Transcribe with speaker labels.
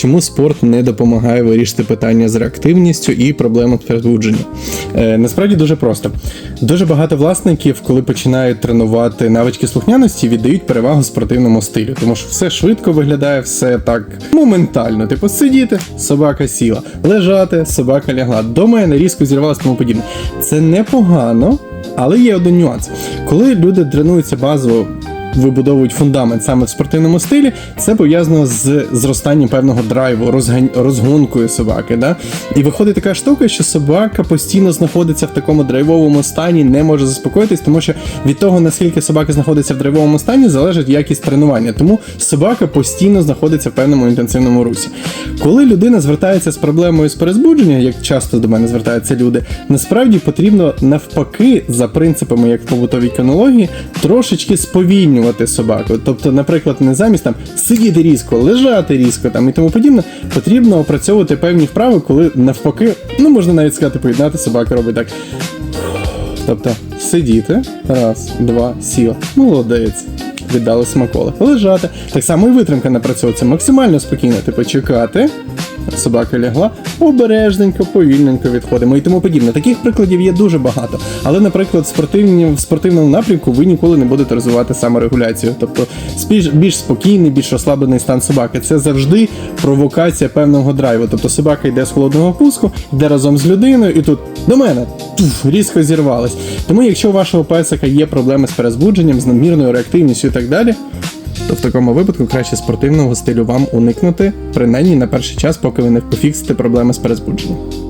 Speaker 1: чому спорт не допомагає вирішити питання з реактивністю і проблеми перебудження? Е, насправді дуже просто. Дуже багато власників, коли починають тренувати навички слухняності, віддають перевагу спортивному стилю, тому що все швидко виглядає, все так моментально. Типу, сидіти, собака сіла, лежати, собака лягла. До мене різко зірвалася тому подібне. Це непогано, але є один нюанс. Коли люди тренуються базово вибудовують фундамент саме в спортивному стилі, це пов'язано з зростанням певного драйву, розгань, розгонкою собаки. Да? І виходить така штука, що собака постійно знаходиться в такому драйвовому стані, не може заспокоїтись, тому що від того, наскільки собака знаходиться в драйвовому стані, залежить якість тренування. Тому собака постійно знаходиться в певному інтенсивному русі. Коли людина звертається з проблемою з перезбудження, як часто до мене звертаються люди, насправді потрібно навпаки, за принципами, як в побутовій кінології, трошечки сповільнювати собаку. Тобто, наприклад, не замість там сидіти різко, лежати різко там і тому подібне, потрібно опрацьовувати певні вправи, коли навпаки, ну можна навіть сказати, поєднати собака робить так. Тобто сидіти, раз, два, сіла. Молодець. Віддали смаколик. Лежати. Так само і витримка напрацьовується максимально спокійно. Типу чекати. Собака лягла, обережненько, повільненько відходимо і тому подібне. Таких прикладів є дуже багато. Але, наприклад, спортивні, в спортивному напрямку ви ніколи не будете розвивати саморегуляцію. Тобто більш, більш спокійний, більш розслаблений стан собаки. Це завжди провокація певного драйву. Тобто собака йде з холодного пуску, йде разом з людиною, і тут до мене туф, різко зірвалась. Тому, якщо у вашого песика є проблеми з перезбудженням, з надмірною реактивністю і так далі, то в такому випадку краще спортивного стилю вам уникнути, принаймні на перший час, поки ви не пофіксите проблеми з перезбудженням.